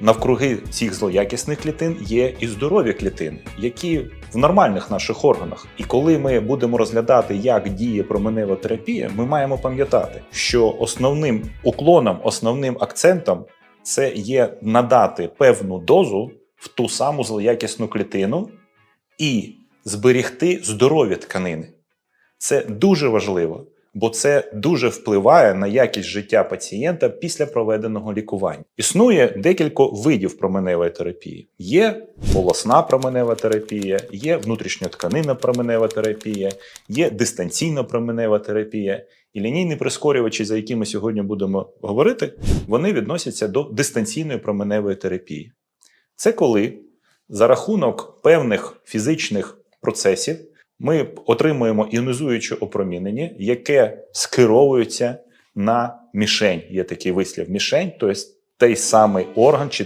Навкруги цих злоякісних клітин є і здорові клітини, які в нормальних наших органах. І коли ми будемо розглядати, як діє променева терапія, ми маємо пам'ятати, що основним уклоном, основним акцентом це є надати певну дозу в ту саму злоякісну клітину і зберігти здорові тканини. Це дуже важливо, бо це дуже впливає на якість життя пацієнта після проведеного лікування. Існує декілька видів променевої терапії. Є волосна променева терапія, є внутрішньотканинна променева терапія, є дистанційна променева терапія. І лінійні прискорювачі, за які ми сьогодні будемо говорити, вони відносяться до дистанційної променевої терапії. Це коли за рахунок певних фізичних процесів ми отримуємо іонізуюче опромінення, яке скеровується на мішень. Є такий вислів мішень, тобто той самий орган чи